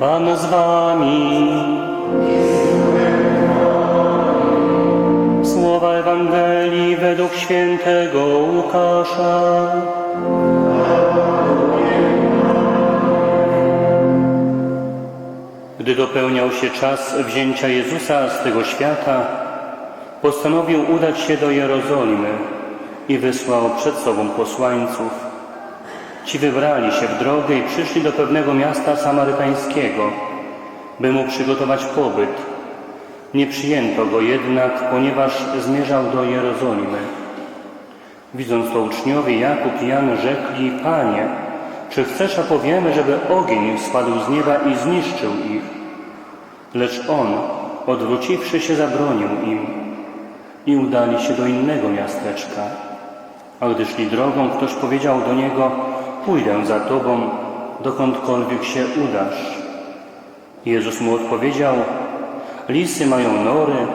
Pan z wami. Słowa Ewangelii według świętego Łukasza. Gdy dopełniał się czas wzięcia Jezusa z tego świata, postanowił udać się do Jerozolimy i wysłał przed sobą posłańców. Ci wybrali się w drogę i przyszli do pewnego miasta samarytańskiego, by mu przygotować pobyt. Nie przyjęto go jednak, ponieważ zmierzał do Jerozolimy. Widząc to uczniowie, Jakub i Jan rzekli, Panie, czy chcesz, a powiemy, żeby ogień spadł z nieba i zniszczył ich? Lecz on, odwróciwszy się, zabronił im i udali się do innego miasteczka. A gdy szli drogą, ktoś powiedział do niego, pójdę za tobą, dokądkolwiek się udasz. Jezus mu odpowiedział, lisy mają nory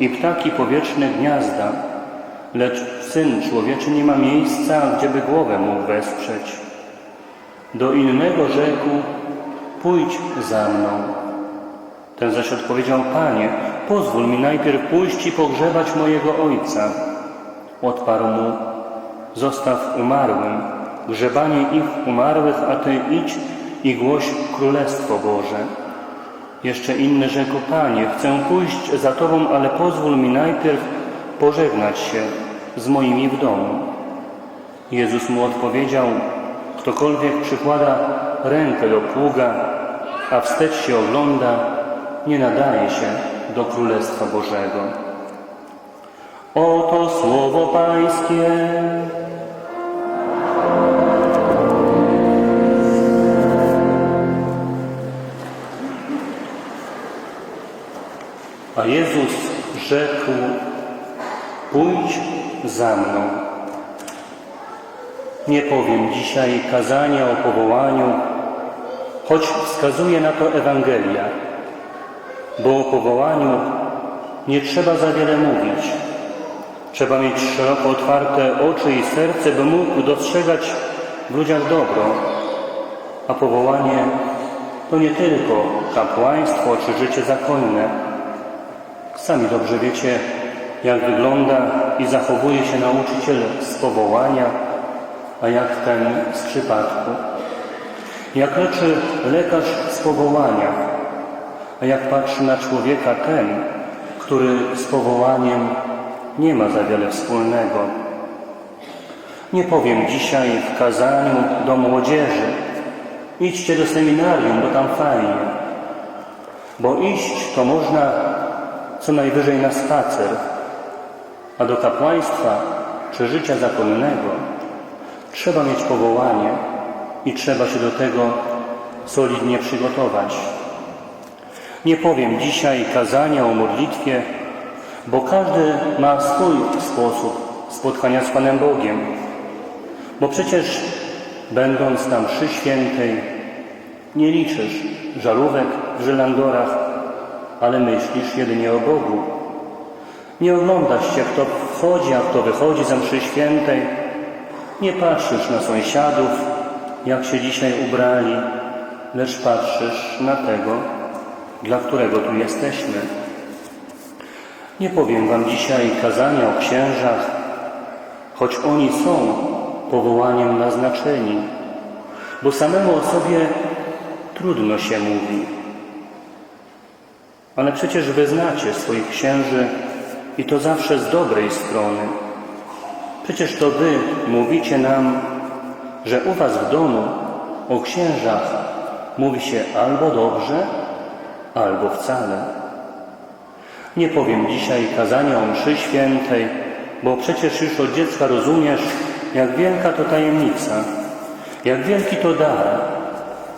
i ptaki powietrzne gniazda, lecz Syn Człowieczy nie ma miejsca, gdzieby głowę mógł wesprzeć. Do innego rzekł, pójdź za mną. Ten zaś odpowiedział, Panie, pozwól mi najpierw pójść i pogrzebać mojego ojca. Odparł mu, zostaw umarłym, grzebanie ich umarłych, a Ty idź i głoś Królestwo Boże. Jeszcze inny rzekł, Panie, chcę pójść za Tobą, ale pozwól mi najpierw pożegnać się z moimi w domu. Jezus mu odpowiedział, ktokolwiek przykłada rękę do pługa, a wstecz się ogląda, nie nadaje się do Królestwa Bożego. Oto słowo Pańskie. A Jezus rzekł, pójdź za mną. Nie powiem dzisiaj kazania o powołaniu, choć wskazuje na to Ewangelia, bo o powołaniu nie trzeba za wiele mówić. Trzeba mieć szeroko otwarte oczy i serce, by mógł dostrzegać w ludziach dobro. A powołanie to nie tylko kapłaństwo czy życie zakonne. Sami dobrze wiecie, jak wygląda i zachowuje się nauczyciel z powołania, a jak ten z przypadku. Jak leczy lekarz z powołania, a jak patrzy na człowieka ten, który z powołaniem nie ma za wiele wspólnego. Nie powiem dzisiaj w kazaniu do młodzieży, idźcie do seminarium, bo tam fajnie. Bo iść to można co najwyżej na spacer, a do kapłaństwa czy życia zakonnego trzeba mieć powołanie i trzeba się do tego solidnie przygotować. Nie powiem dzisiaj kazania o modlitwie, bo każdy ma swój sposób spotkania z Panem Bogiem. Bo przecież będąc na mszy świętej nie liczysz żarówek w żylandorach, ale myślisz jedynie o Bogu. Nie oglądasz się, kto wchodzi, a kto wychodzi za mszy świętej. Nie patrzysz na sąsiadów, jak się dzisiaj ubrali, lecz patrzysz na tego, dla którego tu jesteśmy. Nie powiem wam dzisiaj kazania o księżach, choć oni są powołaniem naznaczeni, bo samemu o sobie trudno się mówi. Ale przecież wy znacie swoich księży i to zawsze z dobrej strony. Przecież to wy mówicie nam, że u was w domu o księżach mówi się albo dobrze, albo wcale. Nie powiem dzisiaj kazania o mszy świętej, bo przecież już od dziecka rozumiesz, jak wielka to tajemnica, jak wielki to dar,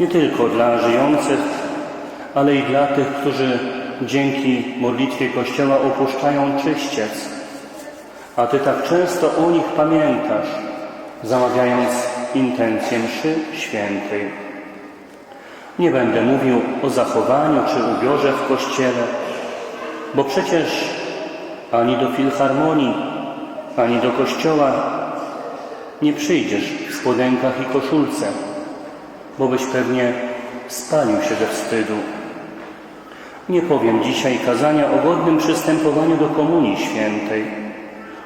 nie tylko dla żyjących, ale i dla tych, którzy dzięki modlitwie Kościoła opuszczają czyściec. A Ty tak często o nich pamiętasz, zamawiając intencję mszy świętej. Nie będę mówił o zachowaniu czy ubiorze w Kościele, bo przecież ani do filharmonii, ani do kościoła nie przyjdziesz w spodenkach i koszulce, bo byś pewnie spalił się ze wstydu. Nie powiem dzisiaj kazania o godnym przystępowaniu do Komunii Świętej,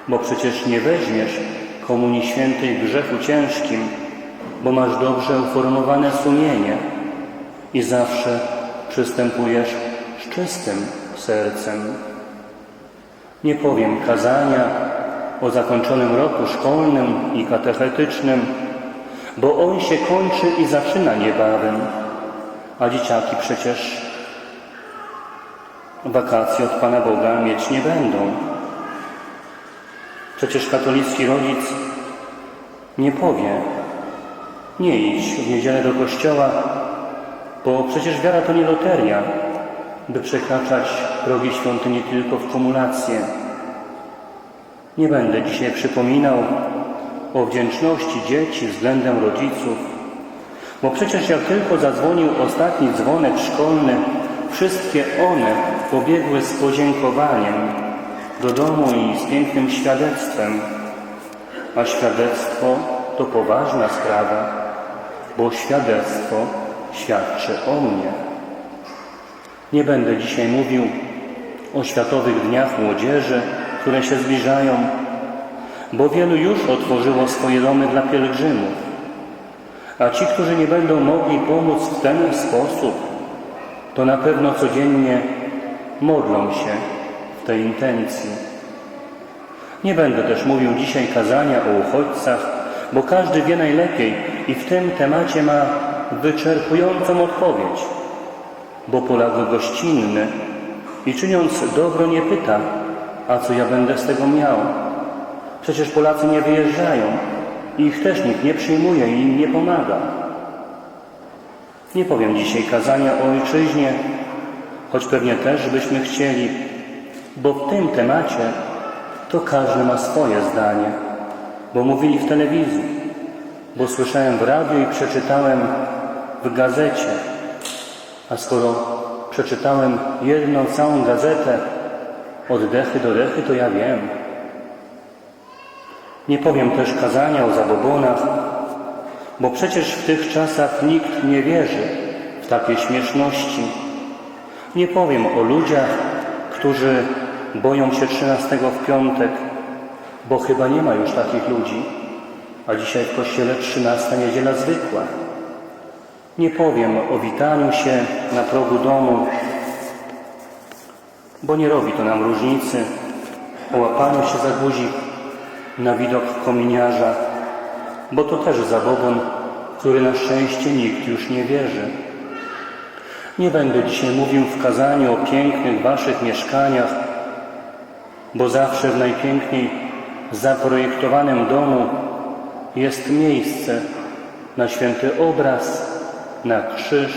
bo przecież nie weźmiesz Komunii Świętej grzechu ciężkim, bo masz dobrze uformowane sumienie i zawsze przystępujesz z czystym sercem. Nie powiem kazania o zakończonym roku szkolnym i katechetycznym, bo on się kończy i zaczyna niebawem, a dzieciaki przecież wakacji od Pana Boga mieć nie będą. Przecież katolicki rodzic nie powie, nie idź w niedzielę do kościoła, bo przecież wiara to nie loteria, by przekraczać progi świątyni tylko w kumulację. Nie będę dzisiaj przypominał o wdzięczności dzieci względem rodziców, bo przecież jak tylko zadzwonił ostatni dzwonek szkolny, wszystkie one pobiegły z podziękowaniem do domu i z pięknym świadectwem. A świadectwo to poważna sprawa, bo świadectwo świadczy o mnie. Nie będę dzisiaj mówił o Światowych Dniach Młodzieży, które się zbliżają, bo wielu już otworzyło swoje domy dla pielgrzymów. A ci, którzy nie będą mogli pomóc w ten sposób, to na pewno codziennie modlą się w tej intencji. Nie będę też mówił dzisiaj kazania o uchodźcach, bo każdy wie najlepiej i w tym temacie ma wyczerpującą odpowiedź, bo Polak gościnny i czyniąc dobro nie pyta, a co ja będę z tego miał? Przecież Polacy nie wyjeżdżają ich też nikt nie przyjmuje i im nie pomaga. Nie powiem dzisiaj kazania o ojczyźnie, choć pewnie też byśmy chcieli, bo w tym temacie to każdy ma swoje zdanie, bo mówili w telewizji, bo słyszałem w radiu i przeczytałem w gazecie. A skoro przeczytałem jedną całą gazetę od dechy do dechy, to ja wiem. Nie powiem też kazania o zabobonach, bo przecież w tych czasach nikt nie wierzy w takie śmieszności. Nie powiem o ludziach, którzy boją się trzynastego w piątek, bo chyba nie ma już takich ludzi, a dzisiaj w kościele trzynasta niedziela zwykła. Nie powiem o witaniu się na progu domu, bo nie robi to nam różnicy, o łapaniu się za guzik na widok kominiarza, bo to też zabobon, który na szczęście nikt już nie wierzy. Nie będę dzisiaj mówił w kazaniu o pięknych waszych mieszkaniach, bo zawsze w najpiękniej zaprojektowanym domu jest miejsce na święty obraz, na krzyż,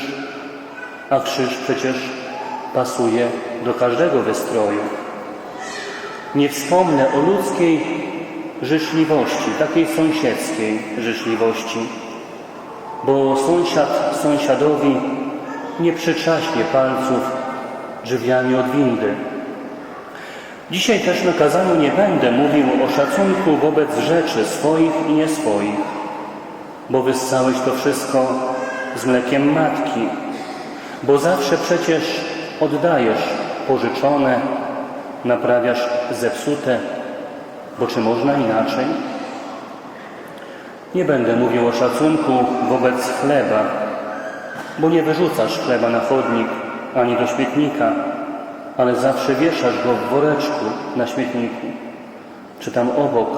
a krzyż przecież pasuje do każdego wystroju. Nie wspomnę o ludzkiej życzliwości, takiej sąsiedzkiej życzliwości, bo sąsiad sąsiadowi nie przyczaśnie palców drzwiami od windy. Dzisiaj też na kazaniu nie będę mówił o szacunku wobec rzeczy swoich i nieswoich, bo wyssałeś to wszystko z mlekiem matki, bo zawsze przecież oddajesz pożyczone, naprawiasz zepsute, bo czy można inaczej? Nie będę mówił o szacunku wobec chleba, bo nie wyrzucasz chleba na chodnik ani do śmietnika, ale zawsze wieszasz go w woreczku na śmietniku, czy tam obok,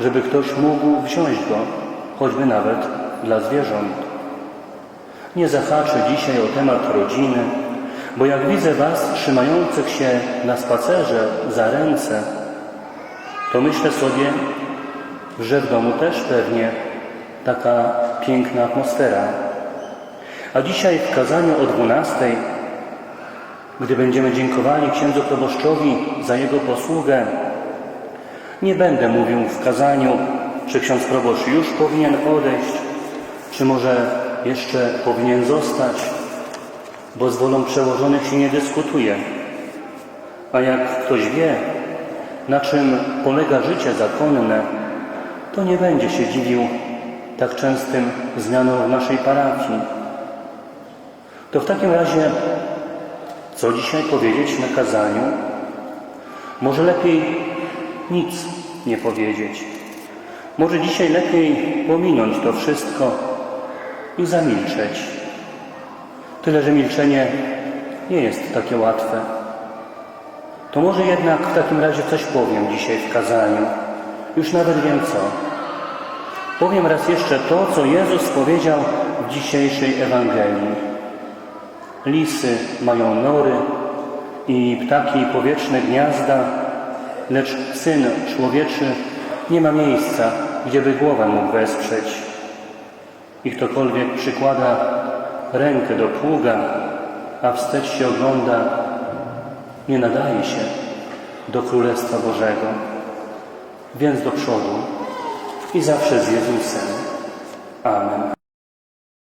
żeby ktoś mógł wziąć go, choćby nawet dla zwierząt. Nie zahaczę dzisiaj o temat rodziny, bo jak widzę Was trzymających się na spacerze za ręce, to myślę sobie, że w domu też pewnie taka piękna atmosfera. A dzisiaj w kazaniu o dwunastej, gdy będziemy dziękowali księdzu proboszczowi za jego posługę, nie będę mówił w kazaniu, czy ksiądz proboszcz już powinien odejść, czy może jeszcze powinien zostać, bo z wolą przełożonych się nie dyskutuje. A jak ktoś wie, na czym polega życie zakonne, to nie będzie się dziwił tak częstym zmianom w naszej parafii. To w takim razie, co dzisiaj powiedzieć na kazaniu? Może lepiej nic nie powiedzieć. Może dzisiaj lepiej pominąć to wszystko i zamilczeć. Tyle, że milczenie nie jest takie łatwe. To może jednak w takim razie coś powiem dzisiaj w kazaniu. Już nawet wiem co. Powiem raz jeszcze to, co Jezus powiedział w dzisiejszej Ewangelii. Lisy mają nory i ptaki powietrzne gniazda, lecz Syn Człowieczy nie ma miejsca, gdzie by głowę mógł wesprzeć. I ktokolwiek przykłada rękę do pługa, a wstecz się ogląda, nie nadaje się do Królestwa Bożego. Więc do przodu i zawsze z Jezusem. Amen.